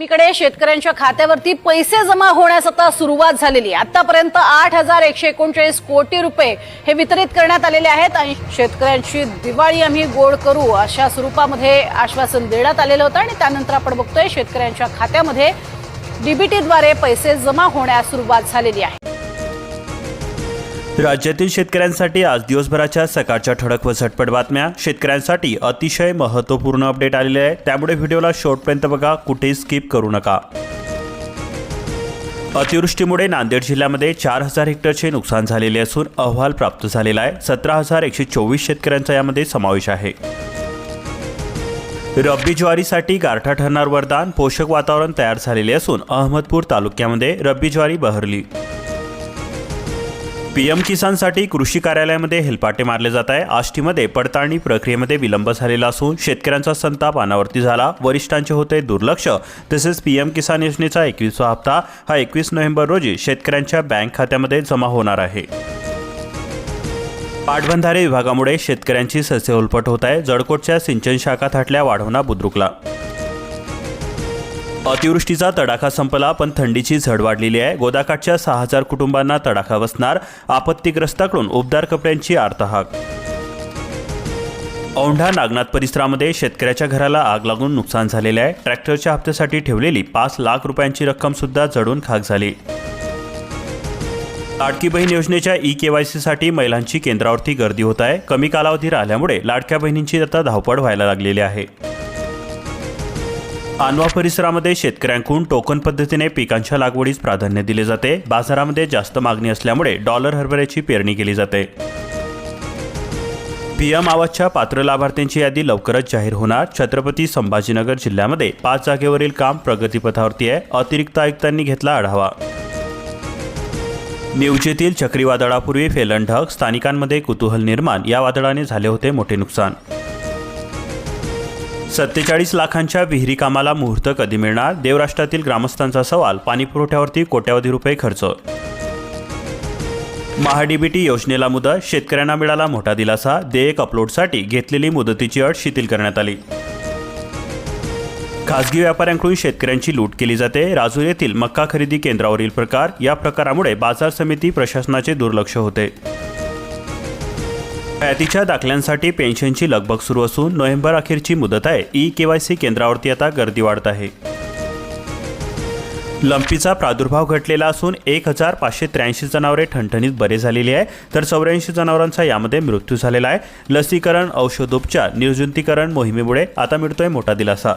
मीकडे शेतकऱ्यांच्या खात्यावरती पैसे जमा होण्यास आता सुरुवात झालेली आहे. आतापर्यंत आठ हजार एकशे एकोणचाळीस कोटी रुपये हे वितरित करण्यात आलेले आहेत आणि शेतकऱ्यांची दिवाळी आम्ही गोड करू अशा स्वरूपामध्ये आश्वासन देण्यात आलेलं होतं आणि त्यानंतर आपण बघतोय शेतकऱ्यांच्या खात्यामध्ये डीबीटीद्वारे पैसे जमा होण्यास सुरुवात झालेली आहे. राज्यातील शेतकऱ्यांसाठी आज दिवसभराच्या सकाळच्या ठळक व झटपट बातम्या. शेतकऱ्यांसाठी अतिशय महत्त्वपूर्ण अपडेट आलेले आहे. त्यामुळे व्हिडिओला शेवटपर्यंत बघा. कुठेही स्किप करू नका. अतिवृष्टीमुळे नांदेड जिल्ह्यामध्ये चार हजार हेक्टरचे नुकसान झालेले असून अहवाल प्राप्त झालेला आहे. सतरा हजार एकशे चोवीस शेतकऱ्यांचा यामध्ये समावेश आहे. रब्बी ज्वारीसाठी गारठा ठरणार वरदान. पोषक वातावरण तयार झालेले असून अहमदपूर तालुक्यामध्ये रब्बी ज्वारी बहरली. पीएम किसानसाठी कृषी कार्यालयामध्ये हेलपाटे मारले जात आहे. आष्टीमध्ये पडताळणी प्रक्रियेमध्ये विलंब झालेला असून शेतकऱ्यांचा संताप अनावर्ती झाला. वरिष्ठांचे होते दुर्लक्ष. तसेच पीएम किसान योजनेचा एकवीसवा हप्ता हा एकवीस नोव्हेंबर रोजी शेतकऱ्यांच्या बँक खात्यामध्ये जमा होणार आहे. पाटबंधारे विभागामुळे शेतकऱ्यांची सस्य उलपट होत आहे. जळकोटच्या सिंचन शाखा थाटल्या वाढवणा बुद्रुकला. अतिवृष्टीचा तडाखा संपला पण थंडीची झड वाढलेली आहे. गोदाकाठच्या सहा हजार कुटुंबांना तडाखा बसणार आपत्तीग्रस्ताकडून उबदार कपड्यांची आर्तहाक. औंढा नागनाथ परिसरामध्ये शेतकऱ्याच्या घराला आग लागून नुकसान झालेले आहे. ट्रॅक्टरच्या हप्त्यासाठी ठेवलेली पाच लाख रुपयांची रक्कम सुद्धा जडून खाक झाली. लाडकी बहीण योजनेच्या ई के वाय सीसाठी महिलांची केंद्रावरती गर्दी होत आहे. कमी कालावधी राहिल्यामुळे लाडक्या बहिणींची आता धावपळ व्हायला लागलेली आहे. आणवा परिसरामध्ये शेतकऱ्यांकडून टोकन पद्धतीने पिकांच्या लागवडीस प्राधान्य दिले जाते. बाजारामध्ये जास्त मागणी असल्यामुळे डॉलर हरभऱ्याची पेरणी केली जाते. पीएम आवाजच्या पात्र लाभार्थ्यांची यादी लवकरच जाहीर होणार. छत्रपती संभाजीनगर जिल्ह्यामध्ये पाच जागेवरील काम प्रगतीपथावरती आहे. अतिरिक्त आयुक्तांनी घेतला आढावा. न्यूज चक्रीवादळापूर्वी फेलन ढग स्थानिकांमध्ये कुतूहल निर्माण या वादळाने झाले होते मोठे नुकसान. सत्तेचाळीस लाखांच्या विहिरी कामाला मुहूर्त कधी मिळणार? देवराष्ट्रातील ग्रामस्थांचा सवाल पाणीपुरवठ्यावरती कोट्यावधी रुपये खर्च. महाडीबीटी योजनेला मुदत शेतकऱ्यांना मिळाला मोठा दिलासा देयक अपलोडसाठी घेतलेली मुदतीची अट शिथिल करण्यात आली. खासगी व्यापाऱ्यांकडून शेतकऱ्यांची लूट केली जाते. राजूर येथील मक्का खरेदी केंद्रावरील प्रकार या प्रकारामुळे बाजार समिती प्रशासनाचे दुर्लक्ष होते. हयातीच्या दाखल्यांसाठी पेन्शनची लगबग सुरू असून नोव्हेंबर अखेरची मुदत आहे. ई केवायसी केंद्रावरती आता गर्दी वाढत आहे. लंपीचा प्रादुर्भाव घटलेला असून एक हजार पाचशे त्र्याऐंशी जनावरे ठणठणीत बरे झालेली आहे. तर चौऱ्याऐंशी जनावरांचा यामध्ये मृत्यू झालेला आहे. लसीकरण औषधोपचार निर्जंतीकरण मोहिमेमुळे आता मिळतोय मोठा दिलासा.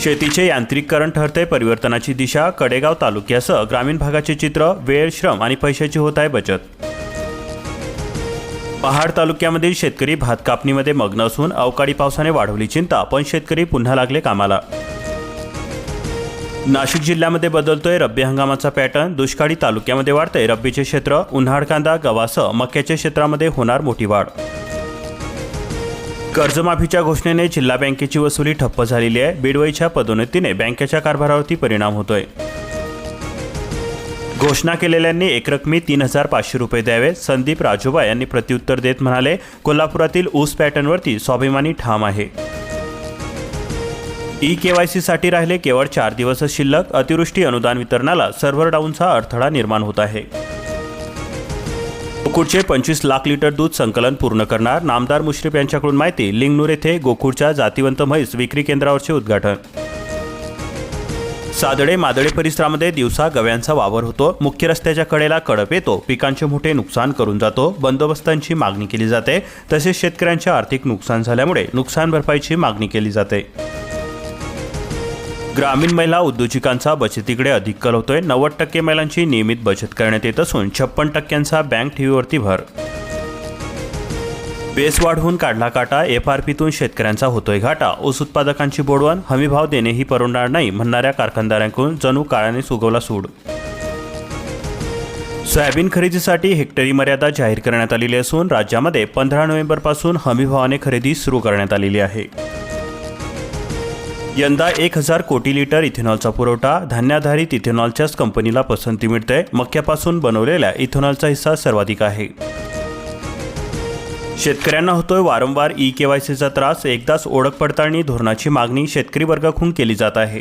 शेतीचे यांत्रिकीकरण ठरते परिवर्तनाची दिशा. कडेगाव तालुक्यासह ग्रामीण भागाचे चित्र वेळ श्रम आणि पैशाची होत आहे बचत. पहाड तालुक्यामधील शेतकरी भात कापणीमध्ये मग्न असून अवकाळी पावसाने वाढवली चिंता पण शेतकरी पुन्हा लागले कामाला. नाशिक जिल्ह्यामध्ये बदलतोय रब्बी हंगामाचा पॅटर्न. दुष्काळी तालुक्यामध्ये वाढतंय रब्बीचे क्षेत्र. उन्हाळ कांदा गव्हासह मक्याच्या क्षेत्रामध्ये होणार मोठी वाढ. कर्जमाफीच्या घोषणेने जिल्हा बँकेची वसुली ठप्प झालेली आहे. बिडवईच्या पदोन्नतीने बँकेच्या कारभारावरती परिणाम होतोय. घोषणा केलेल्यांनी एकरकमी तीन हजार पाचशे रुपये द्यावे. संदीप राजोबा यांनी प्रत्युत्तर देत म्हणाले कोल्हापुरातील ऊस पॅटर्नवरती स्वाभिमानी ठाम आहे. ई के वाय सीसाठी राहिले केवळ चार दिवसच शिल्लक. अतिवृष्टी अनुदान वितरणाला सर्व्हर डाऊनचा अडथळा निर्माण होत आहे. गोकुळचे पंचवीस लाख लिटर दूध संकलन पूर्ण करणार. नामदार मुश्रीफ यांच्याकडून माहिती लिंगनूर येथे गोकुळच्या जातिवंत म्हैस विक्री केंद्रावरचे उद्घाटन सादडे मादळे परिसरामध्ये दिवसा गव्यांचा वावर होतो. मुख्य रस्त्याच्या कडेला कडप येतो. पिकांचे मोठे नुकसान करून जातो. बंदोबस्तांची मागणी केली जाते. तसेच शेतकऱ्यांचे आर्थिक नुकसान झाल्यामुळे नुकसान भरपाईची मागणी केली जाते. ग्रामीण महिला उद्योजकांचा बचतीकडे अधिक कल होतोय नव्वद टक्के महिलांची नियमित बचत करण्यात येत असून छप्पन टक्क्यांचा बँक ठेवीवरती भर बेस वाढवून काढला काटा एफ आर पीतून शेतकऱ्यांचा होतोय घाटा. ऊस उत्पादकांची बोडवण हमीभाव देणेही परवडणार नाही म्हणणाऱ्या कारखानदारांकडून जणू काळाने सुगवला सूड. सोयाबीन खरेदीसाठी हेक्टरी मर्यादा जाहीर करण्यात आलेली असून राज्यामध्ये पंधरा नोव्हेंबरपासून हमीभावाने खरेदी सुरू करण्यात आलेली आहे. यंदा एक हजार कोटी लिटर इथेनॉलचा पुरवठा धान्याधारित इथेनॉलच्याच कंपनीला पसंती मिळते मक्यापासून बनवलेल्या इथेनॉलचा हिस्सा सर्वाधिक आहे. शेतकऱ्यांना होतोय वारंवार ई के वाय सीचा त्रास. एकदाच ओळख पडताळणी धोरणाची मागणी शेतकरी वर्गाकडून केली जात आहे.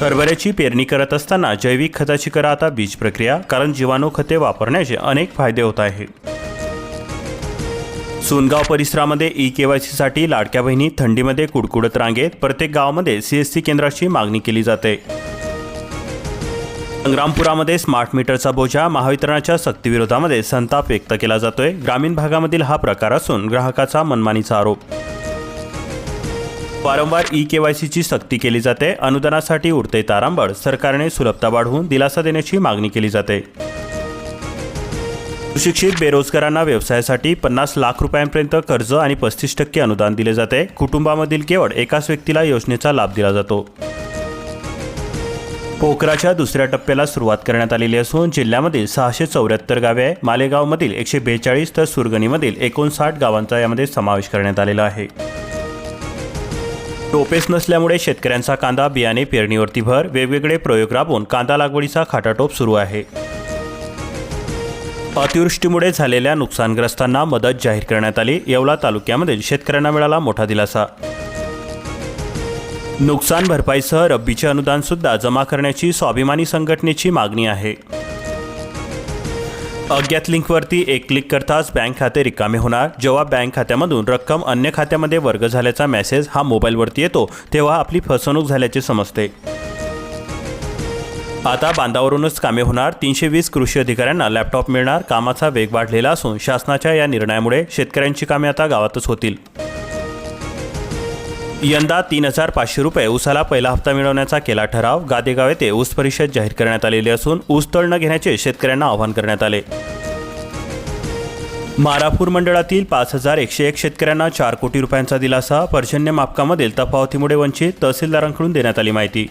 हरभऱ्याची पेरणी करत असताना जैविक खताची करा आता बीज प्रक्रिया कारण जीवाणू खते वापरण्याचे अनेक फायदे होत आहे. सोनगाव परिसरामध्ये ई के वाय सीसाठी लाडक्या बहिणी थंडीमध्ये कुडकुडत रांगेत प्रत्येक गावामध्ये सीएससी केंद्राची मागणी केली जाते. संग्रामपुरामध्ये स्मार्ट मीटरचा बोजा महावितरणाच्या सक्तीविरोधामध्ये संताप व्यक्त केला जातोय. ग्रामीण भागामधील हा प्रकार असून ग्राहकाचा मनमानीचा आरोप. वारंवार ई के वाय सीची सक्ती केली जाते. अनुदानासाठी उरते तारांबळ सरकारने सुलभता वाढवून दिलासा देण्याची मागणी केली जाते. सुशिक्षित बेरोजगारांना व्यवसायासाठी पन्नास लाख रुपयांपर्यंत कर्ज आणि पस्तीस टक्के अनुदान दिले जाते. कुटुंबामधील केवळ एकाच व्यक्तीला योजनेचा लाभ दिला जातो. पोखराच्या दुसऱ्या टप्प्याला सुरुवात करण्यात आलेली असून जिल्ह्यामधील सहाशे चौऱ्याहत्तर गावे आहे. मालेगावमधील एकशे बेचाळीस तर सुरगणीमधील एकोणसाठ गावांचा यामध्ये समावेश करण्यात आलेला आहे. टोपेस नसल्यामुळे शेतकऱ्यांचा कांदा बियाणे पेरणीवरती भर वेगवेगळे प्रयोग राबवून कांदा लागवडीचा खाटाटोप सुरू आहे. अतिवृष्टीमुळे झालेल्या नुकसानग्रस्तांना मदत जाहीर करण्यात आली. येवला तालुक्यामधील शेतकऱ्यांना मिळाला मोठा दिलासा. नुकसान भरपाईसह रब्बीचे अनुदान सुद्धा जमा करण्याची स्वाभिमानी संघटनेची मागणी आहे. अज्ञात लिंकवरती एक क्लिक करताच बँक खाते रिकामे होणार. जेव्हा बँक खात्यामधून रक्कम अन्य खात्यामध्ये वर्ग झाल्याचा मेसेज हा मोबाईलवरती येतो तेव्हा आपली फसवणूक झाल्याचे समजते. आता बांधावरूनच कामे होणार. तीनशे वीस कृषी अधिकाऱ्यांना लॅपटॉप मिळणार. कामाचा वेग वाढलेला असून शासनाच्या या निर्णयामुळे शेतकऱ्यांची कामे आता गावातच होतील. यंदा तीन हजार पाचशे रुपये ऊसाला पहिला हप्ता मिळवण्याचा केला ठराव. गादेगाव येथे ऊस परिषद जाहीर करण्यात आलेली असून ऊस तळ न घेण्याचे शेतकऱ्यांना आवाहन करण्यात आले. मारापूर मंडळातील पाच हजार एकशे एक शेतकऱ्यांना चार कोटी रुपयांचा दिलासा. पर्जन्य मापकामधील तफावतीमुळे वंचित तहसीलदारांकडून देण्यात आली माहिती.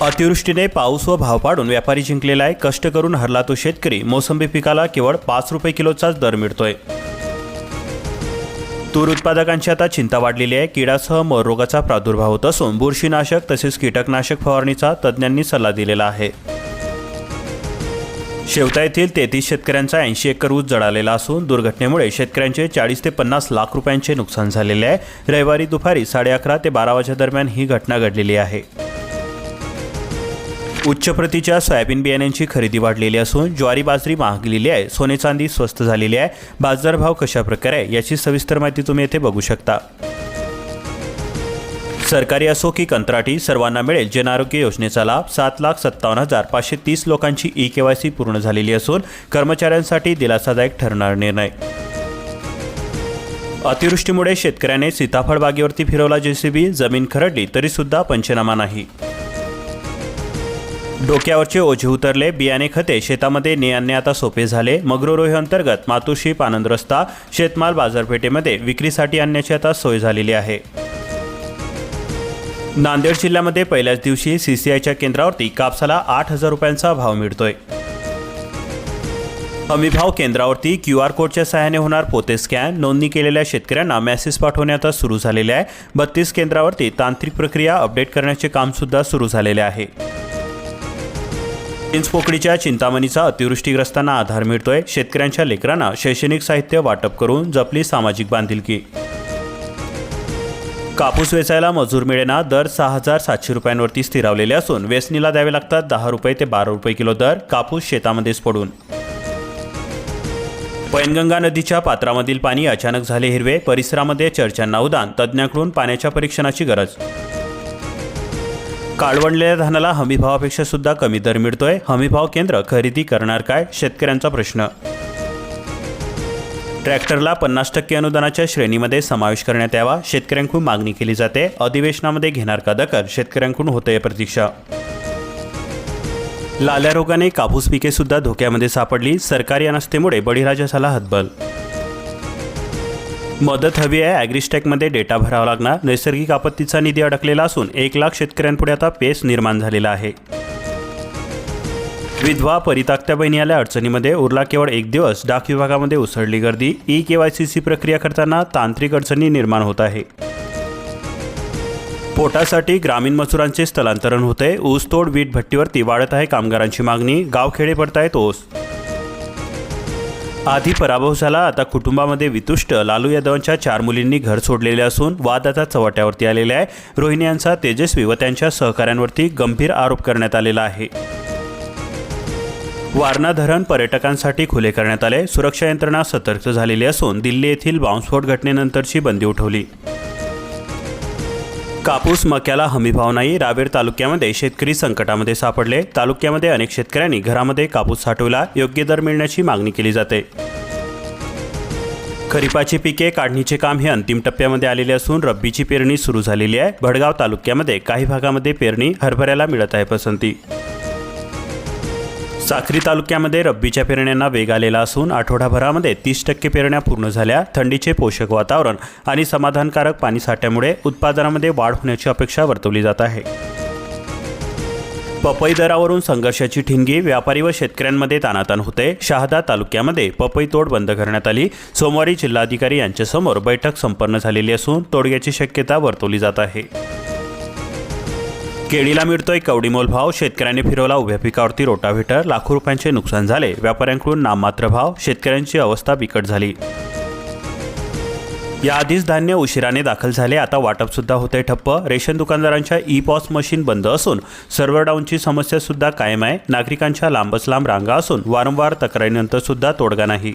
अतिवृष्टीने पाऊस व भाव पाडून व्यापारी जिंकलेला आहे. कष्ट करून हरला तो शेतकरी. मोसंबी पिकाला केवळ पाच रुपये किलोचाच दर मिळतोय. तूर उत्पादकांची आता चिंता वाढलेली आहे. किडासह मररोगाचा प्रादुर्भाव होत असून बुरशीनाशक तसेच कीटकनाशक फवारणीचा तज्ज्ञांनी सल्ला दिलेला आहे. शेवता येथील तेहतीस शेतकऱ्यांचा ऐंशी एकर ऊस जळालेला असून दुर्घटनेमुळे शेतकऱ्यांचे चाळीस ते पन्नास लाख रुपयांचे नुकसान झालेले आहे. रविवारी दुपारी साडे अकरा ते बारा वाजेदरम्यान दरम्यान ही घटना घडलेली आहे. उच्च प्रतीच्या सोयाबीन बियाण्यांची खरेदी वाढलेली असून ज्वारी बाजरी महागलेली आहे सोने चांदी स्वस्त झालेली आहे. बाजारभाव कशा प्रकारे आहे याची सविस्तर माहिती तुम्ही येथे बघू शकता. सरकारी असो की कंत्राटी सर्वांना मिळेल जन आरोग्य योजनेचा लाभ. सात लाख सत्तावन्न हजार पाचशे तीस लोकांची ई के वाय सी पूर्ण झालेली असून कर्मचाऱ्यांसाठी दिलासादायक ठरणार निर्णय. अतिवृष्टीमुळे शेतकऱ्याने सीताफळ बागेवरती फिरवला जेसीबी जमीन खरडली तरीसुद्धा पंचनामा नाही. डोक्यावरचे ओझे उतरले बियाणे खते शेतामध्ये ने आणणे आता सोपे झाले. मगरोरोही अंतर्गत मातोश्री पानंद रस्ता शेतमाल बाजारपेठेमध्ये विक्रीसाठी आणण्याची आता सोय झालेली आहे. नांदेड जिल्ह्यामध्ये पहिल्याच दिवशी सीसीआयच्या केंद्रावरती कापसाला आठ हजार रुपयांचा भाव मिळतोय. हमीभाव केंद्रावरती क्यू आर कोडच्या सहाय्याने होणार पोते स्कॅन. नोंदणी केलेल्या शेतकऱ्यांना मेसेज पाठवणे आता सुरू झालेले आहे. बत्तीस केंद्रावरती तांत्रिक प्रक्रिया अपडेट करण्याचे कामसुद्धा सुरू झालेले आहे. चिंचपोकळीच्या चिंतामणीचा अतिवृष्टीग्रस्तांना आधार मिळतोय. शेतकऱ्यांच्या लेकरांना शैक्षणिक साहित्य वाटप करून जपली सामाजिक बांधिलकी. कापूस वेचायला मजूर मिळेना दर सहा हजार सातशे रुपयांवरती स्थिरावलेले असून वेचणीला द्यावे लागतात दहा रुपये ते बारा रुपये किलो दर कापूस शेतामध्येच पडून. पैनगंगा नदीच्या पात्रामधील पाणी अचानक झाले हिरवे परिसरामध्ये चर्चांना उदान तज्ज्ञांकडून पाण्याच्या परीक्षणाची गरज. काळवणलेल्या धानाला हमीभावापेक्षा सुद्धा कमी दर मिळतोय. हमीभाव केंद्र खरेदी करणार काय? शेतकऱ्यांचा प्रश्न. ट्रॅक्टरला पन्नास टक्के अनुदानाच्या श्रेणीमध्ये समावेश करण्यात यावा. शेतकऱ्यांकडून मागणी केली जाते. अधिवेशनामध्ये घेणार का दखल? शेतकऱ्यांकडून होते प्रतीक्षा. लाल्या रोगाने कापूस पिके सुद्धा धोक्यामध्ये सापडली. सरकारी अनास्थेमुळे बळीराजा झाला हतबल मदत हवी आहे. ॲग्रिस्टॅकमध्ये डेटा भरावा लागणार. नैसर्गिक आपत्तीचा निधी अडकलेला असून एक लाख शेतकऱ्यांपुढे आता पेस निर्माण झालेला आहे. विधवा परिताक्त्या बहिणी आल्या अडचणीमध्ये. उरला केवळ एक दिवस. डाक विभागामध्ये उसळली गर्दी. ई के वाय सीची प्रक्रिया करताना तांत्रिक अडचणी निर्माण होत आहे. पोटासाठी ग्रामीण मजुरांचे स्थलांतरण होते. ऊसतोड वीट भट्टीवरती वाढत आहे कामगारांची मागणी. गावखेडे पडतायत ओस आधी पराभव झाला आता कुटुंबामध्ये वितुष्ट. लालू यादवांच्या चार मुलींनी घर सोडलेले असून वाद आता चव्हाट्यावरती आलेले आहे. रोहिणी यांचा तेजस्वी व त्यांच्या सहकाऱ्यांवरती गंभीर आरोप करण्यात आलेला आहे. वारणा धरण पर्यटकांसाठी खुले करण्यात आले. सुरक्षा यंत्रणा सतर्क झालेली असून दिल्ली येथील बॉम्बस्फोट घटनेनंतरची बंदी उठवली. कापूस मक्याला हमीभाव नाही रावेर तालुक्यामध्ये शेतकरी संकटामध्ये सापडले. तालुक्यामध्ये अनेक शेतकऱ्यांनी घरामध्ये कापूस साठवला. योग्य दर मिळण्याची मागणी केली जाते. खरीपाची पिके काढणीचे काम हे अंतिम टप्प्यामध्ये आलेले असून रब्बीची पेरणी सुरू झालेली आहे. भडगाव तालुक्यामध्ये काही भागामध्ये पेरणी हरभऱ्याला मिळत आहे पसंती. साक्री तालुक्यामध्ये रब्बीच्या पेरण्यांना वेग आलेला असून आठवडाभरामध्ये तीस टक्के पेरण्या पूर्ण झाल्या. थंडीचे पोषक वातावरण आणि समाधानकारक पाणीसाठ्यामुळे उत्पादनामध्ये वाढ होण्याची अपेक्षा वर्तवली जात आहे. पपई दरावरून संघर्षाची ठिणगी व्यापारी व शेतकऱ्यांमध्ये तानाताण होते. शहादा तालुक्यामध्ये पपई तोड बंद करण्यात आली. सोमवारी जिल्हाधिकारी यांच्यासमोर बैठक संपन्न झालेली असून तोडग्याची शक्यता वर्तवली जात आहे. केळीला मिळतोय कवडीमोल भाव. शेतकऱ्यांनी फिरवला उभ्या पिकावरती रोटाव्हेटर. लाखो रुपयांचे नुकसान झाले. व्यापाऱ्यांकडून नाममात्र भाव. शेतकऱ्यांची अवस्था बिकट झाली. याआधीच धान्य उशिराने दाखल झाले. आता वाटपसुद्धा होते ठप्प. रेशन दुकानदारांच्या ई पॉस मशीन बंद असून सर्व्हर डाऊनची समस्यासुद्धा कायम आहे. नागरिकांच्या लांबच लांब रांगा असून वारंवार तक्रारीनंतरसुद्धा तोडगा नाही.